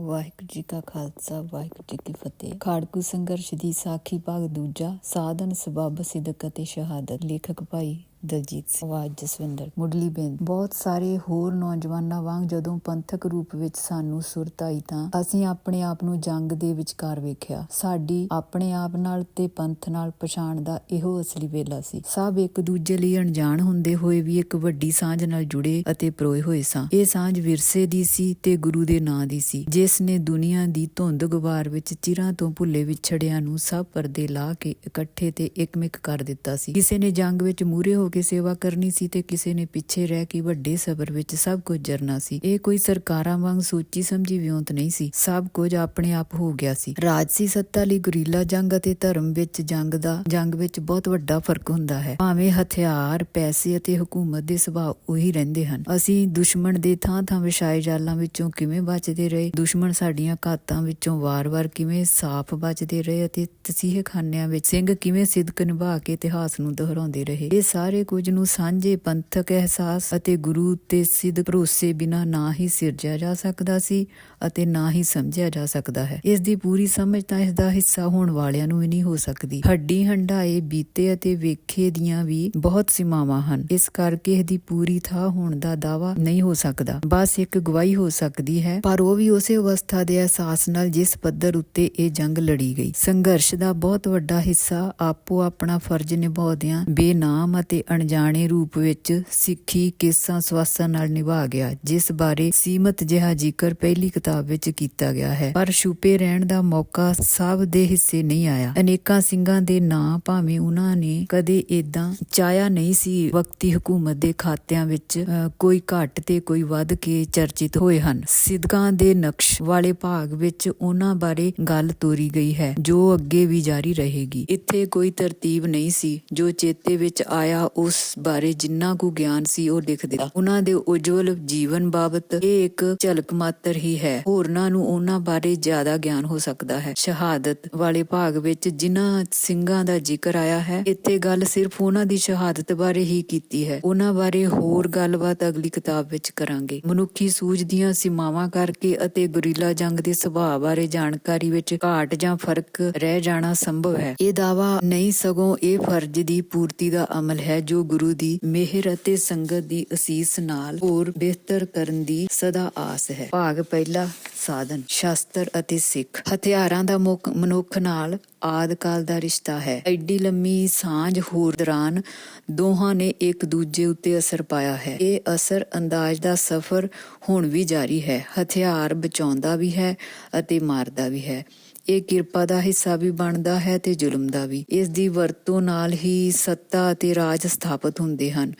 ਵਾਹਿਗੁਰੂ ਜੀ ਕਾ ਖਾਲਸਾ, ਵਾਹਿਗੁਰੂ ਜੀ ਕੀ ਫਤਿਹ। ਖਾੜਕੂ ਸੰਘਰਸ਼ ਦੀ ਸਾਖੀ ਭਾਗ ਦੂਜਾ, ਸਾਧਨ ਸਬਬ ਸਿਦਕ ਅਤੇ ਸ਼ਹਾਦਤ। ਲੇਖਕ ਭਾਈ ਦਲਜੀਤ ਸਿੰਘ ਆਵਾਜ਼ ਜਸਵਿੰਦਰ ਮੁੱਢਲੀ ਬੇਨ ਬਹੁਤ ਸਾਰੇ ਹੋਰ ਨੌਜਵਾਨਾਂ ਵਾਂਗ ਜਦੋਂ ਪੰਥਕ ਰੂਪ ਵਿੱਚ ਸਾਨੂੰ ਸੁਰਤ ਆਈ ਤਾਂ ਅਸੀਂ ਆਪਣੇ ਆਪ ਨੂੰ ਜੰਗ ਦੇ ਵਿਚਕਾਰ ਵੇਖਿਆ। ਸਾਡੀ ਆਪਣੇ ਆਪ ਨਾਲ ਤੇ ਪੰਥ ਨਾਲ ਪਛਾਣ ਦਾ ਇਹੋ ਅਸਲੀ ਵੇਲਾ ਸੀ। ਸਭ ਇੱਕ ਦੂਜੇ ਲਈ ਅਣਜਾਣ ਹੁੰਦੇ ਹੋਏ ਵੀ ਇੱਕ ਵੱਡੀ ਸਾਂਝ ਨਾਲ ਜੁੜੇ ਅਤੇ ਪਰੋਏ ਹੋਏ ਸਾਂ। ਇਹ ਸਾਂਝ ਵਿਰਸੇ ਦੀ ਸੀ ਤੇ ਗੁਰੂ ਦੇ ਨਾਂ ਦੀ ਸੀ, ਜਿਸ ਨੇ ਦੁਨੀਆ ਦੀ ਧੁੰਦ ਗੁਬਾਰ ਵਿੱਚ ਚਿਰਾਂ ਤੋਂ ਭੁੱਲੇ ਵਿਛੜਿਆਂ ਨੂੰ ਸਭ ਪਰਦੇ ਲਾ ਕੇ ਇਕੱਠੇ ਤੇ ਇਕਮਿਕ ਕਰ ਦਿੱਤਾ ਸੀ। ਕਿਸੇ ਨੇ ਜੰਗ ਵਿੱਚ ਮੂਰੇ ਹੋ ਕੇ ਸੇਵਾ ਕਰਨੀ ਸੀ ਤੇ ਕਿਸੇ ਨੇ ਪਿੱਛੇ ਰਹਿ ਕੇ ਵੱਡੇ ਸਬਰ ਵਿੱਚ ਸਭ ਕੁਝ ਜਰਨਾ ਸੀ। ਇਹ ਕੋਈ ਸਰਕਾਰਾਂ ਵਾਂਗ ਸੋਚੀ ਸਮਝੀ ਵਿਉਂਤ ਨਹੀਂ ਸੀ। ਸਭ ਕੁਝ ਆਪਣੇ ਆਪ ਹੋ ਗਿਆ ਸੀ। ਰਾਜਸੀ ਸੱਤਾ ਲਈ ਗੁਰੀਲਾ ਜੰਗ ਅਤੇ ਧਰਮ ਵਿੱਚ ਜੰਗ ਦਾ ਜੰਗ ਵਿੱਚ ਬਹੁਤ ਵੱਡਾ ਫ਼ਰਕ ਹੁੰਦਾ ਹੈ। ਭਾਵੇਂ ਹਥਿਆਰ, ਪੈਸੇ ਅਤੇ ਹਕੂਮਤ ਦੇ ਸੁਭਾਅ ਉਹੀ ਰਹਿੰਦੇ ਹਨ। ਅਸੀਂ ਦੁਸ਼ਮਣ ਦੇ ਥਾਂ ਥਾਂ ਵਿਛਾਏ ਜਾਲਾਂ ਵਿੱਚੋਂ ਕਿਵੇਂ ਬਚਦੇ ਰਹੇ? ਦੁਸ਼ਮਣ ਸਾਡੀਆਂ ਘਾਤਾਂ ਵਿੱਚੋਂ ਵਾਰ-ਵਾਰ ਕਿਵੇਂ ਸਾਫ਼ ਬਚਦੇ ਰਹੇ ਅਤੇ ਤਸੀਹੇ ਖਾਨਿਆਂ ਵਿੱਚ ਸਿੰਘ ਕਿਵੇਂ ਸਿਦਕ ਨਿਭਾ ਕੇ ਇਤਿਹਾਸ ਨੂੰ ਦੁਹਰਾਉਂਦੇ ਰਹੇ? ਇਹ ਸਾਰੇ ਕੁਝ ਨੂੰ ਸਾਂਝੇ ਪੰਥਕ ਅਹਿਸਾਸ ਅਤੇ ਗੁਰੂ ਤੇ ਸਿੱਧ ਭਰੋਸੇ ਬਿਨਾ ਨਾ ਹੀ ਸਿਰਜਿਆ ਜਾ ਸਕਦਾ ਸੀ ਅਤੇ ਨਾ ਹੀ ਸਮਝਿਆ ਜਾ ਸਕਦਾ ਹੈ। ਇਸ ਦੀ ਪੂਰੀ ਸਮਝ ਤਾਂ ਇਸ ਦਾ ਹਿੱਸਾ ਹੋਣ ਵਾਲਿਆਂ ਨੂੰ ਵੀ ਨਹੀਂ ਹੋ ਸਕਦੀ। ਹੱਡੀ ਹੰਡਾਏ ਬੀਤੇ ਅਤੇ ਵੇਖੇ ਦੀਆਂ ਵੀ ਬਹੁਤ ਸੀਮਾਵਾਂ ਹਨ। ਇਸ ਕਰਕੇ ਇਸ ਦੀ ਪੂਰੀ ਥਾਂ ਹੋਣ ਦਾ ਦਾਵਾ ਨਹੀਂ ਹੋ ਸਕਦਾ। ਬਸ ਇੱਕ ਗਵਾਹੀ ਹੋ ਸਕਦੀ ਹੈ, ਪਰ ਉਹ ਵੀ ਉਸੇ ਅਵਸਥਾ ਦੇ ਅਹਿਸਾਸ ਨਾਲ ਜਿਸ ਪੱਧਰ ਉੱਤੇ ਇਹ ਜੰਗ ਲੜੀ ਗਈ। ਸੰਘਰਸ਼ ਦਾ ਬਹੁਤ ਵੱਡਾ ਹਿੱਸਾ ਆਪੋ ਆਪਣਾ ਫਰਜ਼ ਨਿਭਾਉਂਦਿਆਂ ਬੇਨਾਮ ਅਤੇ ਅਣਜਾਣੇ ਰੂਪ ਵਿੱਚ ਸਿੱਖੀ ਕੇਸਾਂ ਸਵਾਸਾਂ ਨਾਲ ਨਿਭਾ ਗਿਆ, ਜਿਸ ਬਾਰੇ ਸੀਮਤ ਜਿਹਾ ਜ਼ਿਕਰ ਪਹਿਲੀ ਕਿਤਾਬ ਵਿੱਚ ਕੀਤਾ ਗਿਆ ਹੈ। ਪਰ ਛੁਪੇ ਰਹਿਣ ਦਾ ਮੌਕਾ ਸਭ ਦੇ ਹਿੱਸੇ ਨਹੀਂ ਆਇਆ। ਅਨੇਕਾਂ ਸਿੰਘਾਂ ਦੇ ਨਾਂ ਭਾਵੇਂ ਉਹਨਾਂ ਨੇ ਕਦੇ ਇਦਾਂ ਚਾਇਆ ਨਹੀਂ ਸੀ, ਵਕਤੀ ਹਕੂਮਤ ਦੇ ਖਾਤਿਆਂ ਵਿੱਚ ਕੋਈ ਘੱਟ ਤੇ ਕੋਈ ਵੱਧ ਕੇ ਚਰਚਿਤ ਹੋਏ ਹਨ। ਸਿੱਧਕਾਂ ਦੇ ਨਕਸ਼ ਵਾਲੇ ਭਾਗ ਵਿੱਚ ਉਹਨਾਂ ਬਾਰੇ ਗੱਲ ਤੋਰੀ ਗਈ ਹੈ, ਜੋ ਅੱਗੇ ਵੀ ਜਾਰੀ ਰਹੇਗੀ। ਇੱਥੇ ਕੋਈ ਤਰਤੀਬ ਨਹੀਂ ਸੀ, ਜੋ ਚੇਤੇ ਵਿੱਚ ਆਇਆ ਉਸ ਬਾਰੇ ਜਿੰਨਾ ਕੁ ਗਿਆਨ ਸੀ ਉਹ ਲਿਖ ਦਿੱਤਾ। ਉਹਨਾਂ ਦੇ ਉਜਵਲ ਜੀਵਨ ਬਾਬਤ ਇਹ ਇੱਕ ਝਲਕ ਮਾਤਰ ਹੀ ਹੈ। ਹੋਰਨਾਂ ਨੂੰ ਉਹਨਾਂ ਬਾਰੇ ਜ਼ਿਆਦਾ ਗਿਆਨ ਹੋ ਸਕਦਾ ਹੈ। ਸ਼ਹਾਦਤ ਵਾਲੇ ਭਾਗ ਵਿੱਚ ਜਿਨ੍ਹਾਂ ਸਿੰਘਾਂ ਦਾ ਜ਼ਿਕਰ ਆਇਆ ਹੈ, ਇੱਥੇ ਗੱਲ ਸਿਰਫ ਉਹਨਾਂ ਦੀ ਸ਼ਹਾਦਤ ਬਾਰੇ ਹੀ ਕੀਤੀ ਹੈ। ਉਹਨਾਂ ਬਾਰੇ ਹੋਰ ਗੱਲਬਾਤ ਅਗਲੀ ਕਿਤਾਬ ਵਿੱਚ ਕਰਾਂਗੇ। ਮਨੁੱਖੀ ਸੂਝ ਦੀਆਂ ਸੀਮਾਵਾਂ ਕਰਕੇ ਅਤੇ ਗੁਰੀਲਾ ਜੰਗ ਦੇ ਸੁਭਾਅ ਬਾਰੇ ਜਾਣਕਾਰੀ ਵਿੱਚ ਘਾਟ ਜਾਂ ਫ਼ਰਕ ਰਹਿ ਜਾਣਾ ਸੰਭਵ ਹੈ। ਇਹ ਦਾਵਾ ਨਹੀਂ ਸਗੋਂ ਇਹ ਫਰਜ਼ ਦੀ ਪੂਰਤੀ ਦਾ ਅਮਲ ਹੈ ਜੋ ਗੁਰੂ ਦੀ ਮਿਹਰ ਅਤੇ ਸੰਗਤ ਦੀ ਅਸੀਸ ਨਾਲ ਹੋਰ ਬਿਹਤਰ ਕਰਨ ਦੀ ਸਦਾ ਆਸ ਹੈ। ਭਾਗ ਪਹਿਲਾ, ਸਾਧਨ, ਸ਼ਾਸਤਰ ਅਤੇ ਸਿੱਖ। ਹਥਿਆਰਾਂ ਦਾ ਮੁੱਖ ਮਨੁੱਖ ਨਾਲ ਆਦ ਕਾਲ ਦਾ ਰਿਸ਼ਤਾ ਹੈ। ਐਡੀ ਲੰਮੀ ਸਾਂਝ ਹੋਰ ਦੌਰਾਨ ਦੋਹਾਂ ਨੇ ਇੱਕ ਦੂਜੇ ਉੱਤੇ ਅਸਰ ਪਾਇਆ ਹੈ। ਇਹ ਅਸਰ ਅੰਦਾਜ਼ ਦਾ ਸਫ਼ਰ ਹੁਣ ਵੀ ਜਾਰੀ ਹੈ। ਹਥਿਆਰ ਬਚਾਉਂਦਾ ਵੀ ਹੈ ਅਤੇ ਮਾਰਦਾ ਵੀ ਹੈ। ਇਹ ਕਿਰਪਾ ਦਾ ਹਿੱਸਾ ਵੀ ਬਣਦਾ ਹੈ ਤੇ ਜ਼ੁਲਮ ਦਾ ਵੀ। ਇਸ ਦੀ ਵਰਤੋਂ ਨਾਲ ਹੀ ਸੱਤਾ ਅਤੇ ਰਾਜ ਸਥਾਪਿਤ ਹੁੰਦੇ ਹਨ।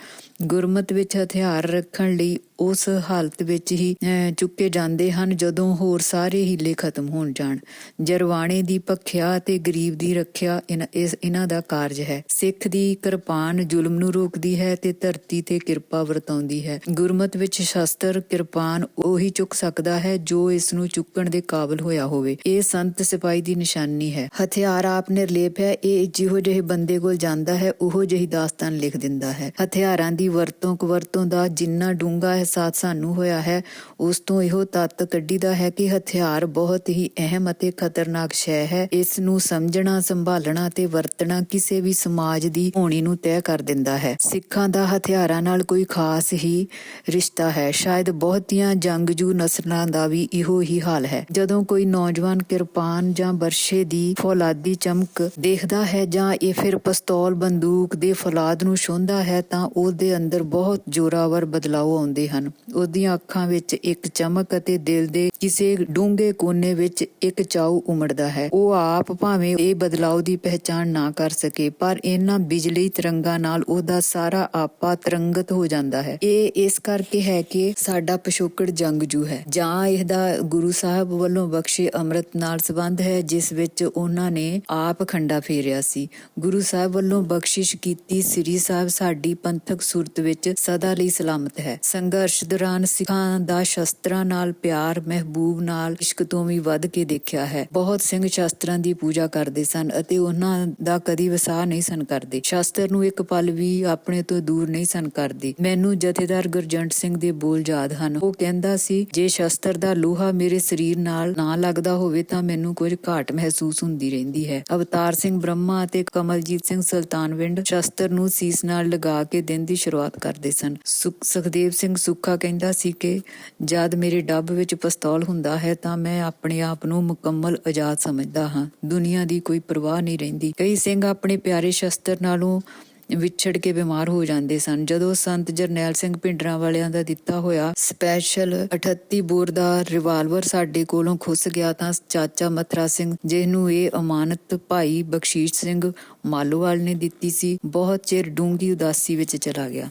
ਗੁਰਮਤ ਵਿੱਚ ਹਥਿਆਰ ਰੱਖਣ ਲਈ ਉਸ ਹਾਲਤ ਵਿੱਚ ਹੀ ਚੁੱਕੇ ਜਾਂਦੇ ਹਨ ਜਦੋਂ ਹੋਰ ਸਾਰੇ ਹੀਲੇ ਖਤਮ ਹੋਣ ਜਾਣ। ਜਰਵਾਣੇ ਦੀ ਭਖਿਆ ਤੇ ਗਰੀਬ ਦੀ ਰੱਖਿਆ ਇਹਨਾਂ ਦਾ ਕਾਰਜ ਹੈ। ਸਿੱਖ ਦੀ ਕਿਰਪਾਨ ਜ਼ੁਲਮ ਨੂੰ ਰੋਕਦੀ ਹੈ ਤੇ ਧਰਤੀ ਤੇ ਕਿਰਪਾ ਵਰਤਾਉਂਦੀ ਹੈ। ਗੁਰਮਤ ਵਿੱਚ ਸ਼ਸਤਰ ਕਿਰਪਾਨ ਉਹੀ ਚੁੱਕ ਸਕਦਾ ਹੈ ਜੋ ਇਸ ਨੂੰ ਚੁੱਕਣ ਦੇ ਕਾਬਿਲ ਹੋਇਆ ਹੋਵੇ। ਇਹ ਸੰਤ ਸਿਪਾਹੀ ਦੀ ਨਿਸ਼ਾਨੀ ਹੈ। ਹਥਿਆਰ ਆਪ ਨਿਰਲੇਪ ਹੈ, ਇਹ ਜਿਹੋ ਜਿਹੇ ਬੰਦੇ ਕੋਲ ਜਾਂਦਾ ਹੈ, ਉਹੋ ਜਿਹੀ ਦਾਸਤਾਨ ਲਿਖ ਦਿੰਦਾ ਹੈ। ਹਥਿਆਰਾਂ ਦੀ ਵਰਤੋਂ ਕੁਵਰਤੋਂ ਦਾ ਜਿੰਨਾ ਡੂੰਘਾ ਅਹਿਸਾਸ ਸਾਨੂੰ ਹੋਇਆ ਹੈ, ਉਸ ਤੋਂ ਇਹੋ ਤੱਤ ਕੱਢੀਦਾ ਹੈ ਕਿ ਹਥਿਆਰ ਬਹੁਤ ਹੀ ਅਹਿਮ ਅਤੇ ਖਤਰਨਾਕ ਸ਼ੈ ਹੈ। ਇਸ ਨੂੰ ਸਮਝਣਾ, ਸੰਭਾਲਣਾ ਤੇ ਵਰਤਣਾ ਕਿਸੇ ਵੀ ਸਮਾਜ ਦੀ ਹੋਣੀ ਨੂੰ ਤੈਅ ਕਰ ਦਿੰਦਾ ਹੈ। ਸਿੱਖਾਂ ਦਾ ਹਥਿਆਰਾਂ ਨਾਲ ਕੋਈ ਖਾਸ ਹੀ ਰਿਸ਼ਤਾ ਹੈ। ਸ਼ਾਇਦ ਬਹੁਤੀਆਂ ਜੰਗਜੂ ਨਸਲਾਂ ਦਾ ਵੀ ਇਹੋ ਹੀ ਹਾਲ ਹੈ। ਜਦੋਂ ਕੋਈ ਨੌਜਵਾਨ ਕਿਰਪਾਨ ਜਾਂ ਬਰਸ਼ੇ ਦੀ ਫੌਲਾਦੀ ਚਮਕ ਦੇਖਦਾ ਹੈ ਜਾਂ ਇਹ ਫਿਰ ਪਿਸਤੌਲ, ਬੰਦੂਕ ਦੇ ਫੌਲਾਦ ਨੂੰ ਛੂੰਹਦਾ ਹੈ ਤਾਂ ਉਹਦੇ ਅੰਦਰ ਬਹੁਤ ਜ਼ੋਰਾਵਰ ਬਦਲਾਅ ਆਉਂਦੇ ਹਨ। ਉਹਦੀਆਂ ਅੱਖਾਂ ਵਿੱਚ ਇੱਕ ਚਮਕ ਅਤੇ ਦਿਲ ਦੇ ਕਿਸੇ ਡੂੰਘੇ ਕੋਨੇ ਵਿੱਚ ਇੱਕ ਚਾਉ ਉਮੜਦਾ ਹੈ। ਉਹ ਆਪ ਭਾਵੇਂ ਇਹ ਬਦਲਾਅ ਦੀ ਪਹਿਚਾਣ ਨਾ ਕਰ ਸਕੇ, ਪਰ ਇਹਨਾਂ ਬਿਜਲੀ ਤਰੰਗਾਂ ਨਾਲ ਉਹਦਾ ਸਾਰਾ ਆਪਾ ਤਰੰਗਤ ਹੋ ਜਾਂਦਾ ਹੈ। ਇਹ ਇਸ ਕਰਕੇ ਹੈ ਕਿ ਸਾਡਾ ਪਿਛੋਕੜ ਜੰਗਜੂ ਹੈ। ਜਾਂ ਇਹਦਾ ਗੁਰੂ ਸਾਹਿਬ ਵੱਲੋਂ ਬਖਸ਼ੇ ਅੰਮ੍ਰਿਤ ਨਾਲ ਸੰਬੰਧ ਹੈ, ਜਿਸ ਵਿੱਚ ਉਹਨਾਂ ਨੇ ਆਪ ਖੰਡਾ ਫੇਰਿਆ ਸੀ। ਗੁਰੂ ਸਾਹਿਬ ਵੱਲੋਂ ਬਖਸ਼ਿਸ਼ ਕੀਤੀ, ਸ੍ਰੀ ਸਾਹਿਬ ਸਾਡੀ ਪੰਥਕ ਸੁਰਤ ਸੂਰਤ ਵਿੱਚ ਸਦਾ ਲਈ ਸਲਾਮਤ ਹੈ। ਸੰਘਰਸ਼ ਦੌਰਾਨ ਸਿੱਖਾਂ ਦਾ ਸ਼ਸਤਰਾਂ ਨਾਲ ਪਿਆਰ, ਮਹਿਬੂਬ ਨਾਲ ਇਸ਼ਕ ਤੋਂ ਵੀ ਵੱਧ ਕੇ ਦੇਖਿਆ ਹੈ। ਬਹੁਤ ਸਿੰਘ ਸ਼ਸਤਰਾਂ ਦੀ ਪੂਜਾ ਕਰਦੇ ਸਨ ਅਤੇ ਉਹਨਾਂ ਦਾ ਕਦੀ ਵਸਾ ਨਹੀਂ ਸਨ ਕਰਦੇ। ਸ਼ਸਤਰ ਨੂੰ ਇੱਕ ਪਲ ਵੀ ਆਪਣੇ ਤੋਂ ਦੂਰ ਨਹੀਂ ਸਨ ਕਰਦੇ। ਮੈਨੂੰ ਜਥੇਦਾਰ ਗੁਰਜੰਟ ਸਿੰਘ ਦੇ ਬੋਲ ਯਾਦ ਹਨ। ਉਹ ਕਹਿੰਦਾ ਸੀ, ਜੇ ਸ਼ਸਤਰ ਦਾ ਲੋਹਾ ਮੇਰੇ ਸਰੀਰ ਨਾਲ ਨਾ ਲੱਗਦਾ ਹੋਵੇ ਤਾਂ ਮੈਨੂੰ ਕੁਝ ਘਾਟ ਮਹਿਸੂਸ ਹੁੰਦੀ ਰਹਿੰਦੀ ਹੈ। ਅਵਤਾਰ ਸਿੰਘ ਬ੍ਰਹਮਾ ਅਤੇ ਕਮਲਜੀਤ ਸਿੰਘ ਸੁਲਤਾਨਵਿੰਡ ਸ਼ਸਤਰ ਨੂੰ ਸੀਸ ਨਾਲ ਲਗਾ ਕੇ ਦਿਨ ਦੀ ਸ਼ੁਰੂਆਤ ਕਰਦੇ ਸਨ। ਸੁਖ- ਸੁਖਦੇਵ ਸਿੰਘ ਸੁੱਖਾ ਕਹਿੰਦਾ ਸੀ ਕਿ ਜਦ ਮੇਰੇ ਡੱਬ ਵਿੱਚ ਪਿਸਤੌਲ ਹੁੰਦਾ ਹੈ ਤਾਂ ਮੈਂ ਆਪਣੇ ਆਪ ਨੂੰ ਮੁਕੰਮਲ ਆਜ਼ਾਦ ਸਮਝਦਾ ਹਾਂ। ਦੁਨੀਆ ਦੀ ਕੋਈ ਪਰਵਾਹ ਨਹੀਂ ਰਹਿੰਦੀ। ਕਈ ਸਿੰਘ ਆਪਣੇ ਪਿਆਰੇ ਸ਼ਸਤਰ ਨਾਲੋਂ ਵਿਛੜ ਕੇ ਬਿਮਾਰ ਹੋ ਜਾਂਦੇ ਸਨ। ਜਦੋਂ ਸੰਤ ਜਰਨੈਲ ਸਿੰਘ ਪਿੰਡਰਾਂ ਵਾਲਿਆਂ ਦਾ ਦਿੱਤਾ ਹੋਇਆ ਸਪੈਸ਼ਲ 38 ਬੋਰ ਦਾ ਰਿਵਾਲਵਰ ਸਾਡੇ ਕੋਲੋਂ ਖੁੱਸ ਗਿਆ ਤਾਂ ਚਾਚਾ ਮਥਰਾ ਸਿੰਘ, ਜਿਹਨੂੰ ਇਹ ਅਮਾਨਤ ਭਾਈ ਬਖਸ਼ੀਸ਼ ਸਿੰਘ ਮਾਲੋਵਾਲ ਨੇ ਦਿੱਤੀ ਸੀ, ਬਹੁਤ ਚਿਰ ਡੂੰਗੀ ਉਦਾਸੀ ਵਿੱਚ ਚਲਾ ਗਿਆ।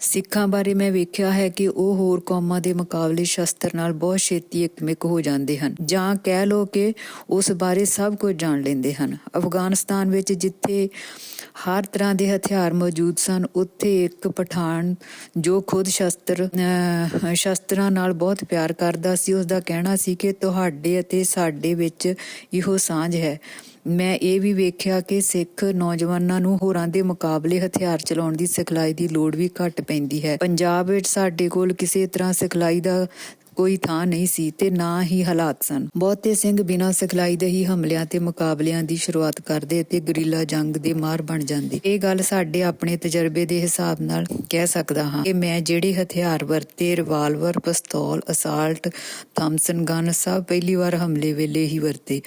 ਸਿੱਖਾਂ ਬਾਰੇ ਮੈਂ ਵੇਖਿਆ ਹੈ ਕਿ ਉਹ ਹੋਰ ਕੌਮਾਂ ਦੇ ਮੁਕਾਬਲੇ ਸ਼ਸਤਰ ਨਾਲ ਬਹੁਤ ਛੇਤੀ ਇਕਮਿਕ ਹੋ ਜਾਂਦੇ ਹਨ ਜਾਂ ਕਹਿ ਲੋ ਕਿ ਉਸ ਬਾਰੇ ਸਭ ਕੁਝ ਜਾਣ ਲੈਂਦੇ ਹਨ। ਅਫਗਾਨਿਸਤਾਨ ਵਿੱਚ ਜਿੱਥੇ ਹਰ ਤਰ੍ਹਾਂ ਦੇ ਹਥਿਆਰ ਮੌਜੂਦ ਸਨ ਉੱਥੇ ਇੱਕ ਪਠਾਨ ਜੋ ਖੁਦ ਸ਼ਸਤਰ ਅਹ, ਸ਼ਸਤਰਾਂ ਨਾਲ ਬਹੁਤ ਪਿਆਰ ਕਰਦਾ ਸੀ ਉਸ ਦਾ ਕਹਿਣਾ ਸੀ ਕਿ ਤੁਹਾਡੇ ਅਤੇ ਸਾਡੇ ਵਿੱਚ ਇਹੋ ਸਾਂਝ ਹੈ। ਮੈਂ ਇਹ ਵੀ ਵੇਖਿਆ ਕਿ ਸਿੱਖ ਨੌਜਵਾਨਾਂ ਨੂੰ ਹੋਰਾਂ ਦੇ ਮੁਕਾਬਲੇ ਹਥਿਆਰ ਚਲਾਉਣ ਦੀ ਸਿਖਲਾਈ ਦੀ ਲੋੜ ਵੀ ਘੱਟ ਪੈਂਦੀ ਹੈ। ਪੰਜਾਬ ਵਿੱਚ ਸਾਡੇ ਕੋਲ ਕਿਸੇ ਤਰ੍ਹਾਂ ਸਿਖਲਾਈ ਦਾ ਕੋਈ ਥਾਂ ਨਹੀਂ ਸੀ ਤੇ ਨਾ ਹੀ ਹਾਲਾਤ ਸਨ। ਬਹੁਤੇ ਸਿੰਘ ਬਿਨਾਂ ਸਿਖਲਾਈ ਦੇ ਹੀ ਹਮਲਿਆਂ ਤੇ ਮੁਕਾਬਲਿਆਂ ਦੀ ਸ਼ੁਰੂਆਤ ਕਰਦੇ ਤੇ ਗਰੀਲਾ ਜੰਗ ਦੇ ਮਾਰ ਬਣ ਜਾਂਦੇ। ਇਹ ਗੱਲ ਸਾਡੇ ਆਪਣੇ ਤਜਰਬੇ ਦੇ ਹਿਸਾਬ ਨਾਲ ਕਹਿ ਸਕਦਾ ਹਾਂ ਕਿ ਮੈਂ ਜਿਹੜੇ ਹਥਿਆਰ ਵਰਤੇ, ਰਿਵਾਲਵਰ, ਪਿਸਤੌਲ, ਅਸਾਲਟ, ਥਾਮਸਨ ਗਨ ਸਭ ਪਹਿਲੀ ਵਾਰ ਹਮਲੇ ਵੇਲੇ ਹੀ ਵਰਤੇ।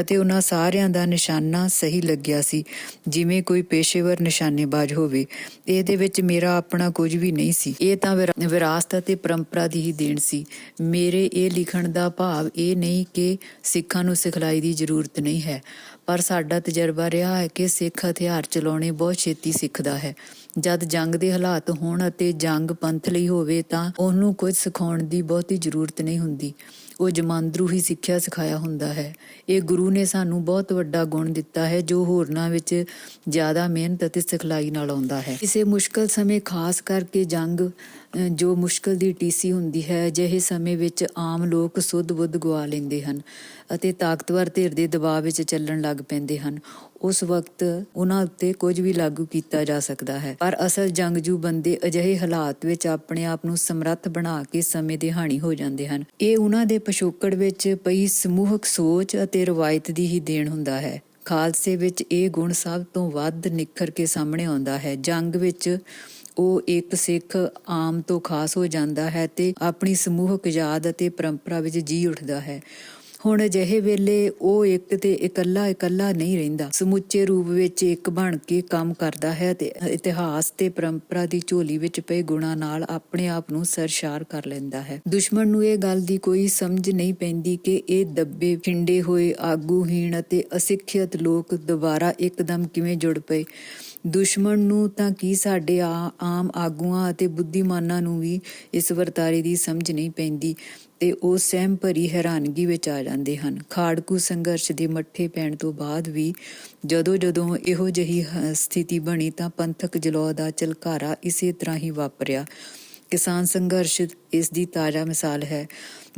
ਅਤੇ ਉਹਨਾਂ ਸਾਰਿਆਂ ਦਾ ਨਿਸ਼ਾਨਾ ਸਹੀ ਲੱਗਿਆ ਸੀ। ਜਿਵੇਂ ਕੋਈ ਪੇਸ਼ੇਵਰ ਨਿਸ਼ਾਨੇਬਾਜ਼ ਹੋਵੇ, ਇਹਦੇ ਵਿੱਚ ਮੇਰਾ ਆਪਣਾ ਕੁਝ ਵੀ ਨਹੀਂ ਸੀ। ਇਹ ਤਾਂ ਵਿਰਾਸਤ ਅਤੇ ਪਰੰਪਰਾ ਦੀ ਹੀ ਦੇਣ ਸੀ। ਮੇਰੇ ਇਹ ਲਿਖਣ ਦਾ ਭਾਵ ਇਹ ਨਹੀਂ ਕਿ ਸਿੱਖਾਂ ਨੂੰ ਸਿਖਲਾਈ ਦੀ ਜ਼ਰੂਰਤ ਨਹੀਂ ਹੈ, ਪਰ ਸਾਡਾ ਤਜਰਬਾ ਰਿਹਾ ਹੈ ਕਿ ਸਿੱਖ ਹਥਿਆਰ ਚਲਾਉਣੇ ਬਹੁਤ ਛੇਤੀ ਸਿੱਖਦਾ ਹੈ। ਜਦ ਜੰਗ ਦੇ ਹਾਲਾਤ ਹੋਣ ਅਤੇ ਜੰਗ ਪੰਥ ਲਈ ਹੋਵੇ ਤਾਂ ਉਹਨੂੰ ਕੁਝ ਸਿਖਾਉਣ ਦੀ ਬਹੁਤੀ ਜ਼ਰੂਰਤ ਨਹੀਂ ਹੁੰਦੀ। ਉਹ ਜਮਾਂਦਰੂ ਹੀ ਸਿੱਖਿਆ ਸਿਖਾਇਆ ਹੁੰਦਾ ਹੈ। ਇਹ ਗੁਰੂ ਨੇ ਸਾਨੂੰ ਬਹੁਤ ਵੱਡਾ ਗੁਣ ਦਿੱਤਾ ਹੈ, ਜੋ ਹੋਰਨਾਂ ਵਿੱਚ ਜ਼ਿਆਦਾ ਮਿਹਨਤ ਅਤੇ ਸਿਖਲਾਈ ਨਾਲ ਆਉਂਦਾ ਹੈ। ਕਿਸੇ ਮੁਸ਼ਕਲ ਸਮੇਂ ਖਾਸ ਕਰਕੇ ਜੰਗ ਜੋ ਮੁਸ਼ਕਲ ਦੀ ਟੀਸੀ ਹੁੰਦੀ ਹੈ, ਅਜਿਹੇ ਸਮੇਂ ਵਿੱਚ ਆਮ ਲੋਕ ਸੁੱਧ ਬੁੱਧ ਗਵਾ ਲੈਂਦੇ ਹਨ ਅਤੇ ਤਾਕਤਵਰ ਧਿਰ ਦੇ ਦਬਾਅ ਵਿੱਚ ਚੱਲਣ ਲੱਗ ਪੈਂਦੇ ਹਨ। ਉਸ ਵਕਤ ਉਹਨਾਂ ਉੱਤੇ ਕੁਝ ਵੀ ਲਾਗੂ ਕੀਤਾ ਜਾ ਸਕਦਾ ਹੈ। ਪਰ ਅਸਲ ਜੰਗਜੂ ਬੰਦੇ ਅਜਿਹੇ ਹਾਲਾਤ ਵਿੱਚ ਆਪਣੇ ਆਪ ਨੂੰ ਸਮਰੱਥ ਬਣਾ ਕੇ ਸਮੇਂ ਦੇ ਹਾਣੀ ਹੋ ਜਾਂਦੇ ਹਨ। ਇਹ ਉਹਨਾਂ ਦੇ ਪਿਛੋਕੜ ਵਿੱਚ ਪਈ ਸਮੂਹਕ ਸੋਚ ਅਤੇ ਰਵਾਇਤ ਦੀ ਹੀ ਦੇਣ ਹੁੰਦਾ ਹੈ। ਖਾਲਸੇ ਵਿੱਚ ਇਹ ਗੁਣ ਸਭ ਤੋਂ ਵੱਧ ਨਿਖਰ ਕੇ ਸਾਹਮਣੇ ਆਉਂਦਾ ਹੈ। ਜੰਗ ਵਿੱਚ ਉਹ ਇੱਕ ਸਿੱਖ ਆਮ ਤੋਂ ਖਾਸ ਹੋ ਜਾਂਦਾ ਹੈ ਤੇ ਆਪਣੀ ਸਮੂਹਕ ਯਾਦ ਅਤੇ ਪਰੰਪਰਾ ਵਿੱਚ ਜੀ ਉੱਠਦਾ ਹੈ। ਹੁਣ ਅਜਿਹੇ ਵੇਲੇ ਉਹ ਇੱਕ ਤੇ ਇਕੱਲਾ ਇਕੱਲਾ ਨਹੀਂ ਰਹਿੰਦਾ। ਸਮੁੱਚੇ ਰੂਪ ਵਿੱਚ ਇੱਕ ਬਣ ਕੇ ਕੰਮ ਕਰਦਾ ਹੈ ਤੇ ਇਤਿਹਾਸ ਤੇ ਪਰੰਪਰਾ ਦੀ ਝੋਲੀ ਵਿੱਚ ਪਏ ਗੁਣਾਂ ਨਾਲ ਆਪਣੇ ਆਪ ਨੂੰ ਸਰਸ਼ਾਰ ਕਰ ਲੈਂਦਾ ਹੈ। ਦੁਸ਼ਮਣ ਨੂੰ ਇਹ ਗੱਲ ਦੀ ਕੋਈ ਸਮਝ ਨਹੀਂ ਪੈਂਦੀ ਕਿ ਇਹ ਦੱਬੇ, ਖਿੰਡੇ ਹੋਏ, ਆਗੂਹੀਣ ਅਤੇ ਅਸਿੱਖਿਅਤ ਲੋਕ ਦੁਬਾਰਾ ਇੱਕਦਮ ਕਿਵੇਂ ਜੁੜ ਪਏ? ਦੁਸ਼ਮਣ ਨੂੰ ਤਾਂ ਕੀ ਸਾਡੇ ਆ- ਆਮ ਆਗੂਆਂ ਅਤੇ ਬੁੱਧੀਮਾਨਾਂ ਨੂੰ ਵੀ ਇਸ ਵਰਤਾਰੇ ਦੀ ਸਮਝ ਨਹੀਂ ਪੈਂਦੀ? ਤੇ ਉਹ ਸਹਿਮ ਭਰੀ ਹੈਰਾਨਗੀ ਵਿੱਚ ਆ ਜਾਂਦੇ ਹਨ। ਖਾੜਕੂ ਸੰਘਰਸ਼ ਦੇ ਮੱਠੇ ਪੈਣ ਤੋਂ ਬਾਅਦ ਵੀ ਜਦੋਂ ਜਦੋਂ ਇਹੋ ਜਿਹੀ ਸਥਿਤੀ ਬਣੀ ਤਾਂ ਪੰਥਕ ਜਲੌ ਦਾ ਝਲਕਾਰਾ ਇਸੇ ਤਰ੍ਹਾਂ ਹੀ ਵਾਪਰਿਆ। ਕਿਸਾਨ ਸੰਘਰਸ਼ ਇਸ ਦੀ ਤਾਜ਼ਾ ਮਿਸਾਲ ਹੈ।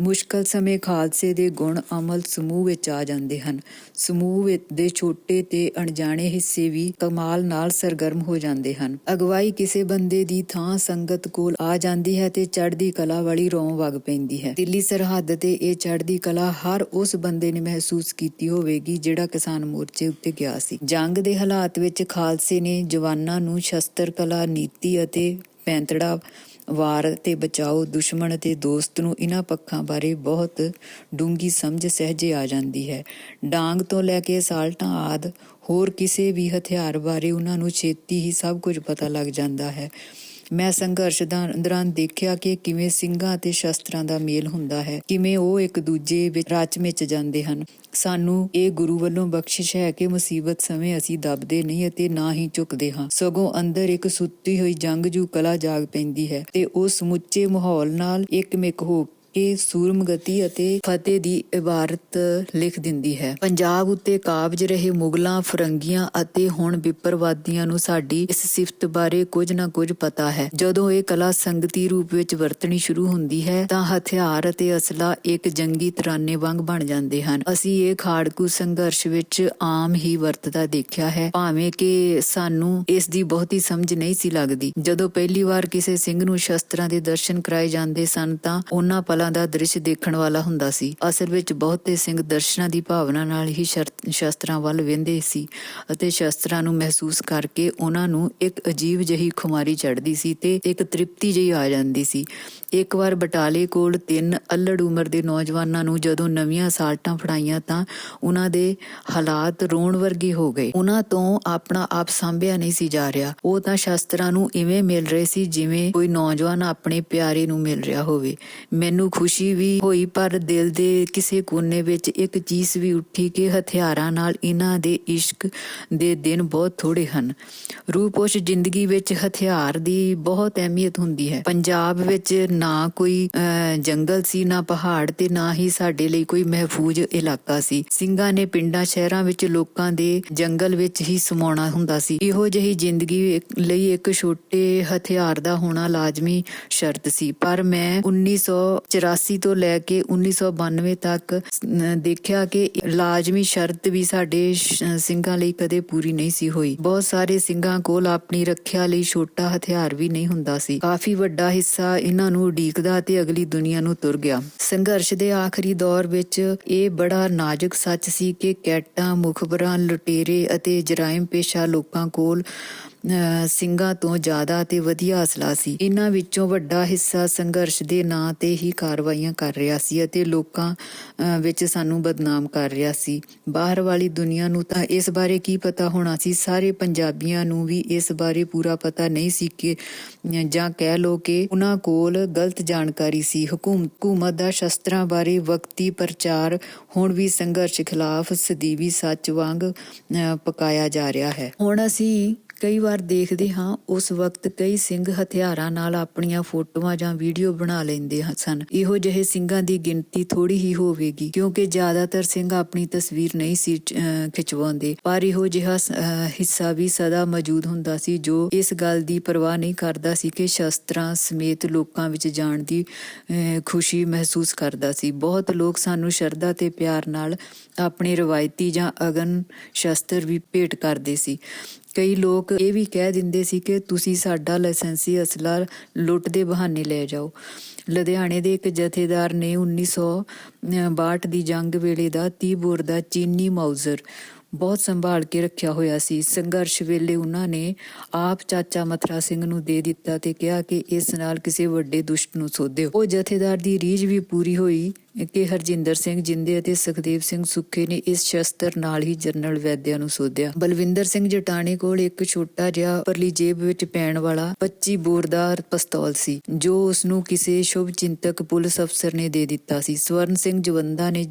ਮੁਸ਼ਕਲ ਸਮੇਂ ਖਾਲਸੇ ਦੇ ਗੁਣ ਅਮਲ ਸਮੂਹ ਵਿੱਚ ਆ ਜਾਂਦੇ ਹਨ। ਸਮੂਹ ਦੇ ਛੋਟੇ ਤੇ ਅਣਜਾਣੇ ਹਿੱਸੇ ਵੀ ਕਮਾਲ ਨਾਲ ਸਰਗਰਮ ਹੋ ਜਾਂਦੇ ਹਨ। ਅਗਵਾਈ ਕਿਸੇ ਬੰਦੇ ਦੀ ਥਾਂ ਸੰਗਤ ਕੋਲ ਆ ਜਾਂਦੀ ਹੈ ਤੇ ਚੜ੍ਹਦੀ ਕਲਾ ਵਾਲੀ ਰੋਂ ਵਗ ਪੈਂਦੀ ਹੈ। ਦਿੱਲੀ ਸਰਹੱਦ ਤੇ ਇਹ ਚੜ੍ਹਦੀ ਕਲਾ ਹਰ ਉਸ ਬੰਦੇ ਨੇ ਮਹਿਸੂਸ ਕੀਤੀ ਹੋਵੇਗੀ ਜਿਹੜਾ ਕਿਸਾਨ ਮੋਰਚੇ ਉੱਤੇ ਗਿਆ ਸੀ। ਜੰਗ ਦੇ ਹਾਲਾਤ ਵਿੱਚ ਖਾਲਸੇ ਨੇ ਜਵਾਨਾਂ ਨੂੰ ਸ਼ਸਤਰ ਕਲਾ, ਨੀਤੀ ਅਤੇ ਪੈਂਤੜਾ ਵਾਰ ਤੇ ਬਚਾਓ, ਦੁਸ਼ਮਣ ਅਤੇ ਦੋਸਤ ਨੂੰ ਇਹਨਾਂ ਪੱਖਾਂ ਬਾਰੇ ਬਹੁਤ ਡੂੰਗੀ ਸਮਝ ਸਹਿਜੇ ਆ ਜਾਂਦੀ ਹੈ। ਡਾਂਗ ਤੋਂ ਲੈ ਕੇ ਸਾਲਟਾਂ ਆਦ ਹੋਰ ਕਿਸੇ ਵੀ ਹਥਿਆਰ ਬਾਰੇ ਉਹਨਾਂ ਨੂੰ ਛੇਤੀ ਹੀ ਸਭ ਕੁਝ ਪਤਾ ਲੱਗ ਜਾਂਦਾ ਹੈ। ਮੈਂ ਸੰਘਰਸ਼ ਦਾ ਦੌਰਾਨ ਦੇਖਿਆ ਕਿ ਕਿਵੇਂ ਸਿੰਘਾਂ ਅਤੇ ਸ਼ਸਤਰਾਂ ਦਾ ਮੇਲ ਹੁੰਦਾ ਹੈ, ਕਿਵੇਂ ਉਹ ਇੱਕ ਦੂਜੇ ਵਿੱਚ ਰਚ ਵਿੱਚ ਜਾਂਦੇ ਹਨ। ਸਾਨੂੰ ਇਹ ਗੁਰੂ ਵੱਲੋਂ ਬਖਸ਼ਿਸ਼ ਹੈ ਕਿ ਮੁਸੀਬਤ ਸਮੇਂ ਅਸੀਂ ਦਬਦੇ ਨਹੀਂ ਅਤੇ ਨਾ ਹੀ ਝੁਕਦੇ ਹਾਂ। ਸਗੋਂ ਅੰਦਰ ਇੱਕ ਸੁੱਤੀ ਹੋਈ ਜੰਗਜੂ ਕਲਾ ਜਾਗ ਪੈਂਦੀ ਹੈ ਤੇ ਉਹ ਸਮੁੱਚੇ ਮਾਹੌਲ ਨਾਲ ਇੱਕਮਿਕ ਹੋ ਇਹ ਸੂਰਮਗਤੀ ਅਤੇ ਫਤਿਹ ਦੀ ਇਬਾਰਤ ਲਿਖ ਦਿੰਦੀ ਹੈ। ਪੰਜਾਬ ਉੱਤੇ ਕਾਬਜ ਰਹੇ ਮੁਗਲਾਂ, ਫਰੰਗੀਆਂ ਅਤੇ ਹੁਣ ਵਿਪਰਵਾਦੀਆਂ ਨੂੰ ਸਾਡੀ ਇਸ ਸਿਫਤ ਬਾਰੇ ਕੁਝ ਨਾ ਕੁਝ ਪਤਾ ਹੈ। ਜਦੋਂ ਇਹ ਕਲਾ ਸੰਗਤੀ ਰੂਪ ਵਿੱਚ ਵਰਤਣੀ ਸ਼ੁਰੂ ਹੁੰਦੀ ਹੈ, ਤਾਂ ਹਥਿਆਰ ਅਤੇ ਅਸਲਾ ਇੱਕ ਜੰਗੀ ਤਰਾਨੇ ਵਾਂਗ ਬਣ ਜਾਂਦੇ ਹਨ। ਅਸੀਂ ਇਹ ਖਾੜਕੂ ਸੰਘਰਸ਼ ਵਿੱਚ ਆਮ ਹੀ ਵਰਤਦਾ ਦੇਖਿਆ ਹੈ, ਭਾਵੇਂ ਕਿ ਸਾਨੂੰ ਇਸ ਦੀ ਬਹੁਤੀ ਸਮਝ ਨਹੀਂ ਸੀ ਲੱਗਦੀ। ਜਦੋਂ ਪਹਿਲੀ ਵਾਰ ਕਿਸੇ ਸਿੰਘ ਨੂੰ ਸ਼ਸਤਰਾਂ ਦੇ ਦਰਸ਼ਨ ਕਰਾਏ ਜਾਂਦੇ ਸਨ, ਤਾਂ ਉਹਨਾਂ ਪਲਾ ਦਾ ਦ੍ਰਿਸ਼ ਦੇਖਣ ਵਾਲਾ ਹੁੰਦਾ ਸੀ। ਅਸਲ ਵਿੱਚ ਬਹੁਤੇ ਸਿੰਘ ਦਰਸ਼ਨਾਂ ਦੀ ਭਾਵਨਾ ਨਾਲ ਹੀ ਸ਼ਰ- ਸ਼ਸਤਰਾਂ ਵੱਲ ਵੇਂਦੇ ਸੀ ਅਤੇ ਸ਼ਸਤਰਾਂ ਨੂੰ ਮਹਿਸੂਸ ਕਰਕੇ ਉਹਨਾਂ ਨੂੰ ਇੱਕ ਅਜੀਬ ਜਿਹੀ ਖੁਮਾਰੀ ਚੜ੍ਹਦੀ ਸੀ ਤੇ ਇੱਕ ਤ੍ਰਿਪਤੀ ਜਿਹੀ ਆ ਜਾਂਦੀ ਸੀ। ਇੱਕ ਵਾਰ ਬਟਾਲੇ ਕੋਲ ਤਿੰਨ ਅਲੜ ਉਮਰ ਦੇ ਨੌਜਵਾਨਾਂ ਨੂੰ ਜਦੋਂ ਨਵੀਆਂ ਸਾਲਟਾਂ ਫੜਾਈਆਂ ਤਾਂ ਉਹਨਾਂ ਦੇ ਹਾਲਾਤ ਰੋਣ ਵਰਗੇ ਹੋ ਗਏ। ਉਹਨਾਂ ਤੋਂ ਆਪਣਾ ਆਪ ਸੰਭਿਆ ਨਹੀਂ ਸੀ ਜਾ ਰਿਹਾ। ਉਹ ਤਾਂ ਸ਼ਸਤਰਾਂ ਨੂੰ ਇਵੇਂ ਮਿਲ ਰਹੇ ਸੀ ਜਿਵੇਂ ਕੋਈ ਨੌਜਵਾਨ ਆਪਣੇ ਪਿਆਰੇ ਨੂੰ ਮਿਲ ਰਿਹਾ ਹੋਵੇ। ਮੈਨੂੰ ਖੁਸ਼ੀ ਵੀ ਹੋਈ, ਪਰ ਦਿਲ ਦੇ ਕਿਸੇ ਕੋਨੇ ਵਿੱਚ ਇੱਕ ਚੀਜ਼ ਵੀ ਉੱਠੀ ਕਿ ਹਥਿਆਰਾਂ ਨਾਲ ਇਹਨਾਂ ਦੇ ਇਸ਼ਕ ਦੇ ਦਿਨ ਬਹੁਤ ਥੋੜੇ ਹਨ। ਰੂਪੋਸ਼ ਜ਼ਿੰਦਗੀ ਵਿੱਚ ਹਥਿਆਰ ਦੀ ਬਹੁਤ ਅਹਿਮੀਅਤ ਹੁੰਦੀ ਹੈ। ਪੰਜਾਬ ਵਿੱਚ ਨਾ ਕੋਈ ਜੰਗਲ ਸੀ, ਨਾ ਪਹਾੜ ਤੇ ਨਾ ਹੀ ਸਾਡੇ ਲਈ ਕੋਈ ਮਹਿਫੂਜ਼ ਇਲਾਕਾ ਸੀ। ਸਿੰਘਾਂ ਨੇ ਪਿੰਡਾਂ, ਸ਼ਹਿਰਾਂ ਵਿੱਚ ਲੋਕਾਂ ਦੇ ਜੰਗਲ ਵਿੱਚ ਹੀ ਸਮਾਉਣਾ ਹੁੰਦਾ ਸੀ। ਇਹੋ ਜਿਹੀ ਜ਼ਿੰਦਗੀ ਲਈ ਇੱਕ ਛੋਟੇ ਹਥਿਆਰ ਦਾ ਹੋਣਾ ਲਾਜ਼ਮੀ ਸ਼ਰਤ ਸੀ। ਪਰ ਮੈਂ 1984 ਤੋਂ ਲੈ ਕੇ 1992 ਤੱਕ ਦੇਖਿਆ ਕਿ ਲਾਜ਼ਮੀ ਸ਼ਰਤ ਵੀ ਸਾਡੇ ਸਿੰਘਾਂ ਲਈ ਕਦੇ ਪੂਰੀ ਨਹੀਂ ਸੀ ਹੋਈ। ਬਹੁਤ ਸਾਰੇ ਸਿੰਘਾਂ ਕੋਲ ਆਪਣੀ ਰੱਖਿਆ ਲਈ ਛੋਟਾ ਹਥਿਆਰ ਵੀ ਨਹੀਂ ਹੁੰਦਾ ਸੀ। ਕਾਫੀ ਵੱਡਾ ਹਿੱਸਾ ਇਹਨਾਂ ਨੂੰ ਉਡੀਕਦਾ ਤੇ ਅਗਲੀ ਦੁਨੀਆ ਨੂੰ ਤੁਰ ਗਿਆ। ਸੰਘਰਸ਼ ਦੇ ਆਖਰੀ ਦੌਰ ਵਿੱਚ ਇਹ ਬੜਾ ਨਾਜ਼ੁਕ ਸੱਚ ਸੀ ਕਿ ਕੈਟਾਂ, ਮੁਖਬਰਾਂ, ਲੁਟੇਰੇ ਅਤੇ ਜਰਾਇਮ ਪੇਸ਼ਾ ਲੋਕਾਂ ਕੋਲ ਸਿੰਘਾਂ ਤੋਂ ਜ਼ਿਆਦਾ ਤੇ ਵਧੀਆ ਅਸਲਾ ਸੀ। ਇਹਨਾਂ ਵਿੱਚੋਂ ਵੱਡਾ ਹਿੱਸਾ ਸੰਘਰਸ਼ ਦੇ ਨਾਂ ਤੇ ਹੀ ਕਾਰਵਾਈਆਂ ਕਰ ਰਿਹਾ ਸੀ ਅਤੇ ਲੋਕਾਂ ਵਿੱਚ ਸਾਨੂੰ ਬਦਨਾਮ ਕਰ ਰਿਹਾ ਸੀ। ਬਾਹਰ ਵਾਲੀ ਦੁਨੀਆ ਨੂੰ ਤਾਂ ਇਸ ਬਾਰੇ ਕੀ ਪਤਾ ਹੋਣਾ ਸੀ? ਸਾਰੇ ਪੰਜਾਬੀਆਂ ਨੂੰ ਵੀ ਇਸ ਬਾਰੇ ਪੂਰਾ ਪਤਾ ਨਹੀਂ ਸੀ ਕਿ ਜਾਂ ਕਹਿ ਲੋ ਕਿ ਉਹਨਾਂ ਕੋਲ ਗਲਤ ਜਾਣਕਾਰੀ ਸੀ। ਹਕੂਮ- ਹਕੂਮਤ ਦਾ ਸ਼ਸਤਰਾਂ ਬਾਰੇ ਵਕਤੀ ਪ੍ਰਚਾਰ ਹੁਣ ਵੀ ਸੰਘਰਸ਼ ਖਿਲਾਫ ਸਦੀਵੀ ਸੱਚ ਵਾਂਗ ਪਕਾਇਆ ਜਾ ਰਿਹਾ ਹੈ। ਹੁਣ ਅਸੀਂ ਕਈ ਵਾਰ ਦੇਖਦੇ ਹਾਂ, ਉਸ ਵਕਤ ਕਈ ਸਿੰਘ ਹਥਿਆਰਾਂ ਨਾਲ ਆਪਣੀਆਂ ਫੋਟੋਆਂ ਜਾਂ ਵੀਡੀਓ ਬਣਾ ਲੈਂਦੇ ਸਨ। ਇਹੋ ਜਿਹੇ ਸਿੰਘਾਂ ਦੀ ਗਿਣਤੀ ਥੋੜੀ ਹੀ ਹੋਵੇਗੀ, ਕਿਉਂਕਿ ਜ਼ਿਆਦਾਤਰ ਸਿੰਘ ਆਪਣੀ ਤਸਵੀਰ ਨਹੀਂ ਸੀ ਖਿਚਵਾਉਂਦੇ। ਪਰ ਇਹੋ ਜਿਹਾ ਹਿੱਸਾ ਵੀ ਸਦਾ ਮੌਜੂਦ ਹੁੰਦਾ ਸੀ, ਜੋ ਇਸ ਗੱਲ ਦੀ ਪਰਵਾਹ ਨਹੀਂ ਕਰਦਾ ਸੀ ਕਿ ਸ਼ਸਤਰਾਂ ਸਮੇਤ ਲੋਕਾਂ ਵਿੱਚ ਜਾਣ ਦੀ ਖੁਸ਼ੀ ਮਹਿਸੂਸ ਕਰਦਾ ਸੀ। ਬਹੁਤ ਲੋਕ ਸਾਨੂੰ ਸ਼ਰਧਾ ਤੇ ਪਿਆਰ ਨਾਲ ਆਪਣੇ ਰਵਾਇਤੀ ਜਾਂ ਅਗਨ ਸ਼ਸਤਰ ਵੀ ਭੇਟ ਕਰਦੇ ਸੀ। ਕਈ ਲੋਕ ਇਹ ਵੀ ਕਹਿ ਦਿੰਦੇ ਸੀ ਕਿ ਤੁਸੀਂ ਸਾਡਾ ਲਾਇਸੈਂਸੀ ਅਸਲਾ ਲੁੱਟ ਦੇ ਬਹਾਨੇ ਲੈ ਜਾਓ। ਲੁਧਿਆਣੇ ਦੇ ਇੱਕ ਜਥੇਦਾਰ ਨੇ 1962 ਦੀ ਜੰਗ ਵੇਲੇ ਦਾ 30 ਬੋਰ ਦਾ ਚੀਨੀ ਮਾਊਜ਼ਰ ਬਹੁਤ ਸੰਭਾਲ ਕੇ ਰੱਖਿਆ ਹੋਇਆ ਸੀ। ਸੰਘਰਸ਼ ਵੇਲੇ ਉਹਨਾਂ ਨੇ ਆਪ ਚਾਚਾ ਮਥਰਾ ਸਿੰਘ ਨੂੰ ਦੇ ਦਿੱਤਾ ਤੇ ਕਿਹਾ ਕਿ ਇਸ ਨਾਲ ਕਿਸੇ ਵੱਡੇ ਦੁਸ਼ਟ ਨੂੰ ਸੋਧਿਓ। ਉਹ ਜਥੇਦਾਰ ਦੀ ਰੀਝ ਵੀ ਪੂਰੀ ਹੋਈ ਕਿ ਹਰਜਿੰਦਰ ਸਿੰਘ ਜਿੰਦੇ ਅਤੇ ਸੁਖਦੇਵ ਸਿੰਘ ਸੁੱਖੇ ਨੇ ਇਸ ਸ਼ਸਤਰ ਨਾਲ ਹੀ ਜਨਰਲ ਵੈਦਿਆ ਨੂੰ ਸੋਧਿਆ। ਬਲਵਿੰਦਰ ਸਿੰਘ ਜਟਾਣੇ ਕੋਲ ਇੱਕ ਛੋਟਾ ਜਿਹਾ ਪਰਲੀ ਜੇਬ ਵਿੱਚ ਪੈਣ ਵਾਲਾ 25 ਬੋਰ ਪਿਸਤੌਲ ਸੀ, ਜੋ ਉਸ ਨੂੰ ਕਿਸੇ ਸ਼ੁਭ ਚਿੰਤਕ ਪੁਲਿਸ ਅਫਸਰ ਨੇ ਦੇ ਦਿੱਤਾ ਸੀ। ਸਵਰਨ ਸਿੰਘ ਜਵੰਦਾ ਨੇ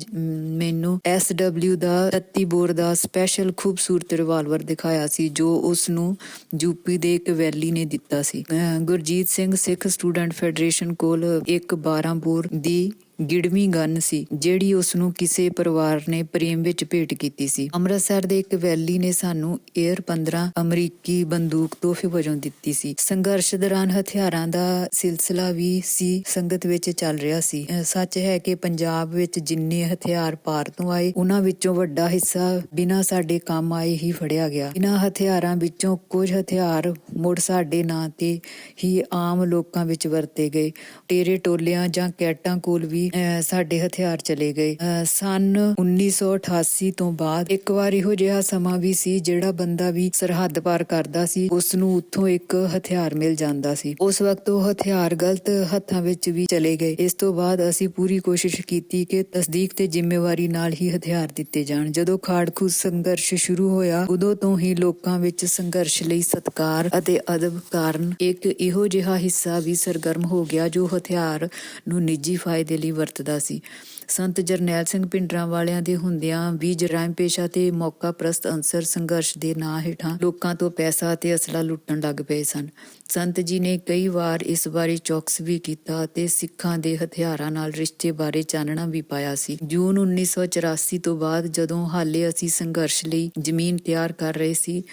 ਮੈਨੂੰ ਐਸਡਬਲਯੂ ਦਾ 33 ਬੋਰ ਦਾ ਸਪੈਸ਼ਲ ਖੂਬਸੂਰਤ ਰਿਵਾਲਵਰ ਦਿਖਾਇਆ ਸੀ, ਜੋ ਉਸ ਨੂੰ ਯੂਪੀ ਦੇ ਇੱਕ ਵੈਲੀ ਨੇ ਦਿੱਤਾ ਸੀ। ਗੁਰਜੀਤ ਸਿੰਘ ਸਿੱਖ ਸਟੂਡੈਂਟ ਫੈਡਰੇਸ਼ਨ ਕੋਲ ਇੱਕ 12 ਬੋਰ ਦੀ ਗਿੜਵੀਂ ਗਨ ਸੀ, ਜਿਹੜੀ ਉਸ ਨੂੰ ਕਿਸੇ ਪਰਿਵਾਰ ਨੇ ਪ੍ਰੇਮ ਵਿੱਚ ਭੇਟ ਕੀਤੀ ਸੀ। ਅੰਮ੍ਰਿਤਸਰ ਦੇ ਇੱਕ ਵੈਲੀ ਨੇ ਸਾਨੂੰ 에ਅਰ 15 ਅਮਰੀਕੀ ਬੰਦੂਕ ਤੋਹਫੇ ਵਜੋਂ ਦਿੱਤੀ ਸੀ। ਸੰਘਰਸ਼ ਦੌਰਾਨ ਹਥਿਆਰਾਂ ਦਾ ਸਿਲਸਿਲਾ ਵੀ ਸੀ, ਸੰਗਤ ਵਿੱਚ ਚੱਲ ਰਿਹਾ ਸੀ। ਸੱਚ ਹੈ ਕਿ ਪੰਜਾਬ ਵਿੱਚ ਜਿੰਨੇ ਹਥਿਆਰ ਭਾਰਤ ਤੋਂ ਆਏ, ਉਹਨਾਂ ਵਿੱਚੋਂ ਵੱਡਾ ਹਿੱਸਾ ਬਿਨਾਂ ਸਾਡੇ ਕੰਮ ਆਏ ਹੀ ਫੜਿਆ ਗਿਆ। ਇਹਨਾਂ ਹਥਿਆਰਾਂ ਵਿੱਚੋਂ ਕੁਝ ਹਥਿਆਰ ਮੁੜ ਸਾਡੇ ਨਾਂ ਤੇ ਹੀ ਆਮ ਲੋਕਾਂ ਵਿੱਚ ਵਰਤੇ ਗਏ। ਟੇਰੇ ਟੋਲਿਆਂ ਜਾਂ ਕੈਟਾਂ ਕੋਲ ਵੀ ਅਹ, ਸਾਡੇ ਹਥਿਆਰ ਚਲੇ ਗਏ। ਅਹ, ਸਨ 1988 ਤੋਂ ਬਾਅਦ ਇੱਕ ਵਾਰ ਇਹੋ ਜਿਹਾ ਸਮਾਂ ਵੀ ਸੀ ਜਿਹੜਾ ਬੰਦਾ ਵੀ ਸਰਹੱਦ ਪਾਰ ਕਰਦਾ ਸੀ ਉਸ ਨੂੰ ਉੱਥੋਂ ਇੱਕ ਹਥਿਆਰ ਮਿਲ ਜਾਂਦਾ ਸੀ। ਉਸ ਵਕਤ ਉਹ ਹਥਿਆਰ ਗਲਤ ਹੱਥਾਂ ਵਿੱਚ ਵੀ ਚਲੇ ਗਏ। ਇਸ ਤੋਂ ਬਾਅਦ ਅਸੀਂ ਪੂਰੀ ਕੋਸ਼ਿਸ਼ ਕੀਤੀ ਕਿ ਤਸਦੀਕ ਤੇ ਜ਼ਿੰਮੇਵਾਰੀ ਨਾਲ ਹੀ ਹਥਿਆਰ ਦਿੱਤੇ ਜਾਣ। ਜਦੋਂ ਖਾੜਕੂ ਸੰਘਰਸ਼ ਸ਼ੁਰੂ ਹੋਇਆ ਉਦੋਂ ਤੋਂ ਹੀ ਲੋਕਾਂ ਵਿੱਚ ਸੰਘਰਸ਼ ਲਈ ਸਤਕਾਰ ਅਤੇ ਅਦਬ ਕਾਰਨ ਇੱਕ ਇਹੋ ਜਿਹਾ ਹਿੱਸਾ ਵੀ ਸਰਗਰਮ ਹੋ ਗਿਆ ਜੋ ਹਥਿਆਰ ਨੂੰ ਨਿੱਜੀ ਫਾਇਦੇ ਲਈ ਵਰਤਦਾ ਸੀ। ਸੰਤ ਜਰਨੈਲ ਸਿੰਘ ਪਿੰਡਰਾਂ ਵਾਲਿਆਂ ਦੇ ਹੁੰਦਿਆਂ ਵੀ ਜਰਾਇਮ ਪੇਸ਼ਾ ਤੇ ਮੌਕਾ ਪ੍ਰਸਤ ਅੰਸਰ ਸੰਘਰਸ਼ ਦੇ ਨਾਂ ਹੇਠਾਂ ਲੋਕਾਂ ਤੋਂ ਪੈਸਾ ਤੇ ਅਸਲਾ ਲੁੱਟਣ ਲੱਗ ਪਏ ਸਨ। ਸੰਤ ਜੀ ਨੇ ਕਈ ਵਾਰ ਇਸ ਬਾਰੇ ਚੌਕਸ ਵੀ ਕੀਤਾ ਤੇ ਸਿੱਖਾਂ ਦੇ ਹਥਿਆਰਾਂ ਨਾਲ ਰਿਸ਼ਤੇ ਬਾਰੇ ਚਾਨਣਾ ਵੀ ਪਾਇਆ ਸੀ। ਜੂਨ 1984 ਤੋਂ ਬਾਅਦ ਜਦੋਂ ਹਾਲੇ ਅਸੀਂ ਸੰਘਰਸ਼ ਲਈ ਜ਼ਮੀਨ ਤਿਆਰ ਕਰ ਰਹੇ ਸੀ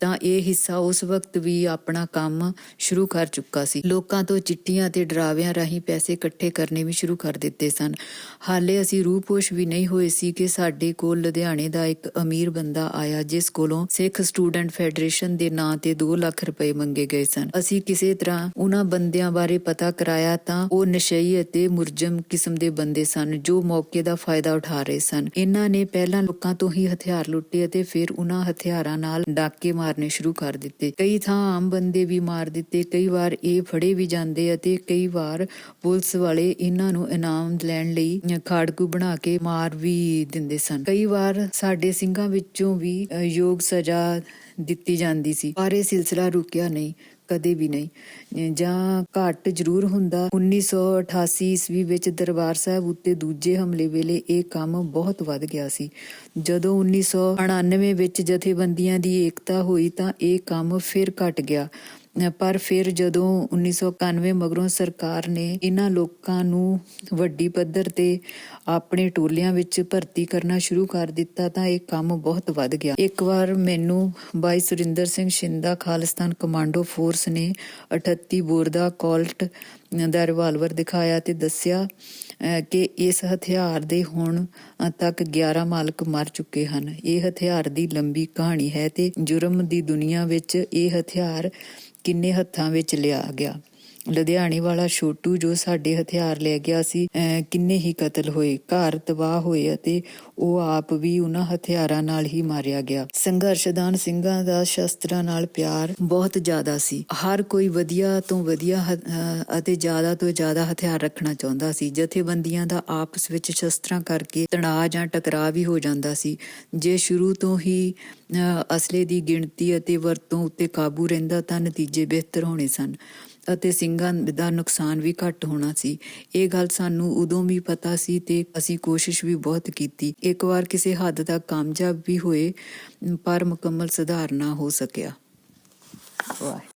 ਤਾਂ ਇਹ ਹਿੱਸਾ ਉਸ ਵਕਤ ਵੀ ਆਪਣਾ ਕੰਮ ਸ਼ੁਰੂ ਕਰ ਚੁੱਕਾ ਸੀ। ਲੋਕਾਂ ਤੋਂ ਚਿੱਠੀਆਂ ਤੇ ਡਰਾਵਿਆਂ ਰਾਹੀਂ ਪੈਸੇ ਇਕੱਠੇ ਕਰਨੇ ਵੀ ਸ਼ੁਰੂ ਕਰ ਦਿੱਤੇ ਸਨ। ਹਾਲੇ ਅਸੀਂ ਰੂਪੋਸ਼ ਵੀ ਨਹੀਂ ਹੋਏ ਸੀ ਕਿ ਸਾਡੇ ਕੋਲ ਲੁਧਿਆਣੇ ਦਾ ਇੱਕ ਅਮੀਰ ਬੰਦਾ ਆਇਆ ਜਿਸ ਕੋਲੋਂ ਸਿੱਖ ਸਟੂਡੈਂਟ ਫੈਡਰੇਸ਼ਨ ਦੇ ਨਾਂ ਤੇ 2 ਲੱਖ ਰੁਪਏ ਮੰਗੇ ਗਏ ਸਨ। ਅਸੀਂ ਕਿਸੇ ਤਰ੍ਹਾਂ ਉਹਨਾਂ ਬੰਦਿਆਂ ਬਾਰੇ ਪਤਾ ਕਰਾਇਆ ਤਾਂ ਉਹ ਨਸ਼ਈ ਅਤੇ ਮੁਰਜਮ ਕਿਸਮ ਦੇ ਬੰਦੇ ਸਨ ਜੋ ਮੌਕੇ ਦਾ ਫਾਇਦਾ ਉਠਾ ਰਹੇ ਸਨ। ਇਹਨਾਂ ਨੇ ਪਹਿਲਾਂ ਲੋਕਾਂ ਤੋਂ ਹੀ ਹਥਿਆਰ ਲੁੱਟੇ ਅਤੇ ਫਿਰ ਉਹਨਾਂ ਹਥਿਆਰਾਂ ਨਾਲ ਡਾਕੇ ਮਾਰਨੇ ਸ਼ੁਰੂ ਕਰ ਦਿੱਤੇ। ਕਈ ਥਾਂ ਆਮ ਬੰਦੇ ਵੀ ਮਾਰ ਦਿੱਤੇ, ਕਈ ਵਾਰ ਇਹ ਫੜੇ ਵੀ ਜਾਂਦੇ ਅਤੇ ਕਈ ਵਾਰ ਪੁਲਿਸ ਵਾਲੇ ਇਹਨਾਂ ਨੂੰ ਇਨਾਮ ਲੈਣ ਲਈ ਖਾੜਕੂ ਬਣਾ ਕੇ ਮਾਰ ਵੀ ਦਿੰਦੇ ਸਨ। ਕਈ ਵਾਰ ਸਾਡੇ ਸਿੰਘਾਂ ਵਿੱਚੋਂ ਵੀ ਯੋਗ ਸਜ਼ਾ ਦਿੱਤੀ ਜਾਂਦੀ ਸੀ। ਪਰ ਇਹ ਸਿਲਸਿਲਾ ਰੁਕਿਆ ਨਹੀਂ। ਕਦੇ ਵੀ ਨਹੀਂ। ਜਾਂ ਘੱਟ ਜ਼ਰੂਰ ਹੁੰਦਾ। 1988 ਈਸਵੀ ਵਿੱਚ ਦਰਬਾਰ ਸਾਹਿਬ ਉੱਤੇ ਦੂਜੇ ਹਮਲੇ ਵੇਲੇ ਇਹ ਕੰਮ ਬਹੁਤ ਵੱਧ ਗਿਆ ਸੀ। ਜਦੋਂ 1999 ਵਿੱਚ ਜਥੇਬੰਦੀਆਂ ਦੀ ਏਕਤਾ ਹੋਈ ਤਾਂ ਇਹ ਕੰਮ ਫਿਰ ਘਟ ਗਿਆ। ਪਰ ਫਿਰ ਜਦੋਂ 1991 ਮਗਰੋਂ ਸਰਕਾਰ ਨੇ ਇਹਨਾਂ ਲੋਕਾਂ ਨੂੰ ਵੱਡੀ ਪੱਧਰ ਤੇ ਆਪਣੇ ਟੋਲਿਆਂ ਵਿੱਚ ਭਰਤੀ ਕਰਨਾ ਸ਼ੁਰੂ ਕਰ ਦਿੱਤਾ ਤਾਂ ਇਹ ਕੰਮ ਬਹੁਤ ਵੱਧ ਗਿਆ। ਇੱਕ ਵਾਰ ਮੈਨੂੰ ਬਾਈ ਸੁਰਿੰਦਰ ਸਿੰਘ ਸ਼ਿੰਦਾ ਖਾਲਿਸਤਾਨ ਕਮਾਂਡੋ ਫੋਰਸ ਨੇ 38 ਬੋਰ ਦਾ ਕੋਲਟ ਦਾ ਰਿਵਾਲਵਰ ਦਿਖਾਇਆ ਤੇ ਦੱਸਿਆ ਕਿ ਇਸ ਹਥਿਆਰ ਦੇ ਹੁਣ ਤੱਕ 11 ਮਾਲਕ ਮਰ ਚੁੱਕੇ ਹਨ। ਇਹ ਹਥਿਆਰ ਦੀ ਲੰਬੀ ਕਹਾਣੀ ਹੈ ਤੇ ਜੁਰਮ ਦੀ ਦੁਨੀਆ ਵਿੱਚ ਇਹ ਹਥਿਆਰ ਕਿੰਨੇ ਹੱਥਾਂ ਵਿੱਚ ਲਿਆ ਗਿਆ। ਲੁਧਿਆਣੇ ਵਾਲਾ ਛੋਟੂ ਜੋ ਸਾਡੇ ਹਥਿਆਰ ਲੈ ਗਿਆ ਸੀ ਕਿੰਨੇ ਹੀ ਕਤਲ ਹੋਏ, ਘਰ ਤਬਾਹ ਹੋਏ ਅਤੇ ਉਹ ਆਪ ਵੀ ਉਹਨਾਂ ਹਥਿਆਰਾਂ ਨਾਲ ਹੀ ਮਾਰਿਆ ਗਿਆ। ਸੰਘਰਸ਼ਦਾਨ ਸਿੰਘਾਂ ਦਾ ਸ਼ਸਤਰਾਂ ਨਾਲ ਪਿਆਰ ਬਹੁਤ ਜ਼ਿਆਦਾ ਸੀ। ਹਰ ਕੋਈ ਵਧੀਆ ਤੋਂ ਵਧੀਆ ਅਤੇ ਜ਼ਿਆਦਾ ਤੋਂ ਜ਼ਿਆਦਾ ਹਥਿਆਰ ਰੱਖਣਾ ਚਾਹੁੰਦਾ ਸੀ। ਜਥੇਬੰਦੀਆਂ ਦਾ ਆਪਸ ਵਿੱਚ ਸ਼ਸਤਰਾਂ ਕਰਕੇ ਤਣਾਅ ਜਾਂ ਟਕਰਾਅ ਵੀ ਹੋ ਜਾਂਦਾ ਸੀ। ਜੇ ਸ਼ੁਰੂ ਤੋਂ ਹੀ, ਅਹ ਅਸਲੇ ਦੀ ਗਿਣਤੀ ਅਤੇ ਵਰਤੋਂ ਉੱਤੇ ਕਾਬੂ ਰਹਿੰਦਾ ਤਾਂ ਨਤੀਜੇ ਬਿਹਤਰ ਹੋਣੇ ਸਨ। ਅਤੇ ਸਿੰਘਾਂ ਦਾ ਨੁਕਸਾਨ ਵੀ ਘੱਟ ਹੋਣਾ ਸੀ। ਇਹ ਗੱਲ ਸਾਨੂੰ ਉਦੋਂ ਵੀ ਪਤਾ ਸੀ ਤੇ ਅਸੀਂ ਕੋਸ਼ਿਸ਼ ਵੀ ਬਹੁਤ ਕੀਤੀ। ਇੱਕ ਵਾਰ ਕਿਸੇ ਹੱਦ ਤੱਕ ਕਾਮਯਾਬ ਵੀ ਹੋਏ, ਪਰ ਮੁਕੰਮਲ ਸੁਧਾਰ ਨਾ ਹੋ ਸਕਿਆ। ਵਾਹ